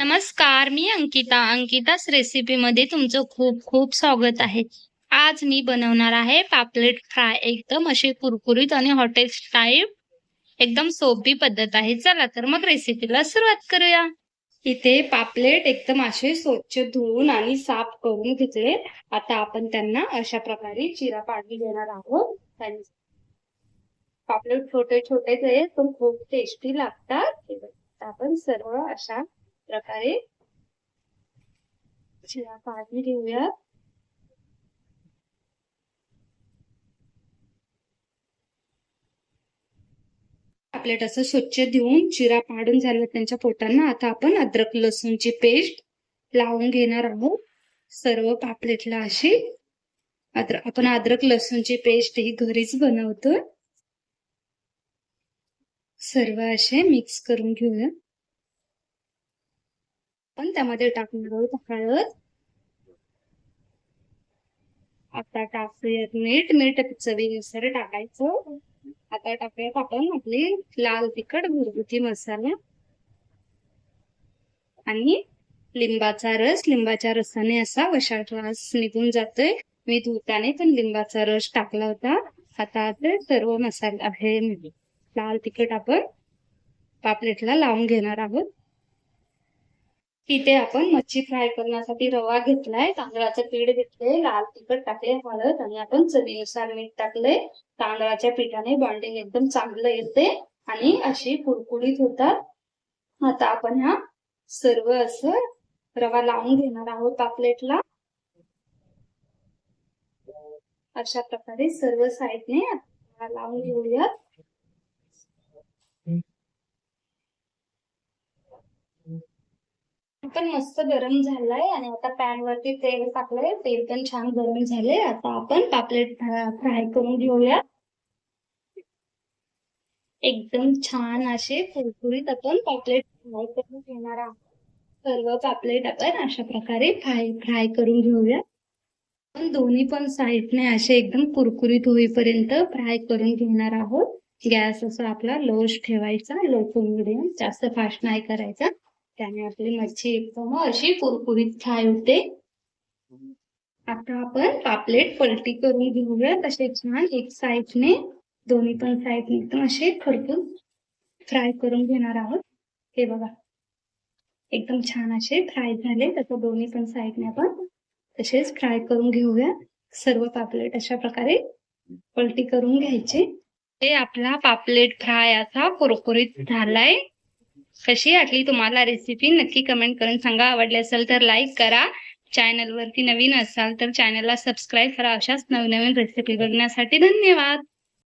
नमस्कार मी अंकिता. अंकिताच रेसिपीमध्ये तुमचं खूप खूप स्वागत आहे. आज मी बनवणार आहे पापलेट फ्राय. एकदम असे कुरकुरीत आणि हॉटेल स्टाईल एकदम सोपी पद्धत आहे. चला तर मग रेसिपीला सुरुवात करूया. इथे पापलेट एकदम असे स्वच्छ धुवून आणि साफ करून घेतले. आता आपण त्यांना अशा प्रकारे चिरा पाणी देणार आहोत. पापलेट छोटे छोटेच आहेत पण खूप टेस्टी लागतात. आपण सर्व अशा प्रकारे. चिरा पाडून घेऊया. आपल्यात असं स्वच्छ देऊन चिरा पाडून झालं त्यांच्या पोटांना आता आपण अद्रक लसूणची पेस्ट लावून घेणार आहोत. सर्व पापलेटला अशी अद्रक आपण अद्रक लसूणची पेस्ट ही घरीच बनवतो सर्व असे मिक्स करून घेऊया. आपण त्यामध्ये टाकणार आहोत हळद. आता टाकूयात मीठ. मीठ चवीनुसार टाकायचं. आता टाकूयात आपण आपली लाल तिखट घरगुती मसाला. आणि लिंबाचा रस. लिंबाच्या रसाने असा वशाट रस निघून जातोय. मी धुताने पण लिंबाचा रस टाकला होता. आता आपले सर्व मसाला हे लाल तिखट आपण पापलेटला लावून घेणार आहोत. तिथे आपण मच्छी फ्राय करण्यासाठी रवा घेतलाय तांदळाचं पीठ घेतलंय लाल तिखट टाकले हळद आणि आपण चवीनुसार मीठ टाकलंय. तांदळाच्या पिठाने बॉन्डिंग एकदम चांगलं येते आणि अशी कुरकुरीत होतात. आता आपण हा सर्व असं रवा लावून घेणार आहोत पापलेटला. अशा प्रकारे सर्व साईडने लावून घेऊयात. पण मस्त गरम झालाय आणि आता पॅन वरती तेल टाकलंय. तेल पण छान गरम झाले आता आपण पापलेट फ्राय करून घेऊया. एकदम छान असे कुरकुरीत आपण पापलेट फ्राय करून घेणार आहोत. सर्व पापलेट आपण अशा प्रकारे फ्राय फ्राय करून घेऊया. आपण दोन्ही पण साईडने असे एकदम कुरकुरीत होईपर्यंत फ्राय करून घेणार आहोत. गॅस असा आपला लोश ठेवायचा. लो टू मिडियम जास्त फास्ट नाही करायचा. त्याने आपली मच्छी एकदम अशी कुरकुरीत फ्राय होते. आता आपण पापलेट पलटी करून घेऊया. तसे छान एक साईडने दोन्ही पण साईडने एकदम असे खरपूस फ्राय करून घेणार आहोत. हे बघा. एकदम छान असे फ्राय झाले. तसं दोन्ही पण साईडने आपण तसेच फ्राय करून घेऊया. सर्व पापलेट अशा प्रकारे पलटी करून घ्यायचे. हे आपला पापलेट फ्राय असा कुरकुरीत झालाय. कशी वाटली तुम्हाला रेसिपी नक्की कमेंट करून सांगा. आवडली असेल तर लाईक करा. चॅनलवरती नवीन असाल तर चॅनलला सबस्क्राईब करा. अशाच नवनवीन रेसिपी बघण्यासाठी धन्यवाद.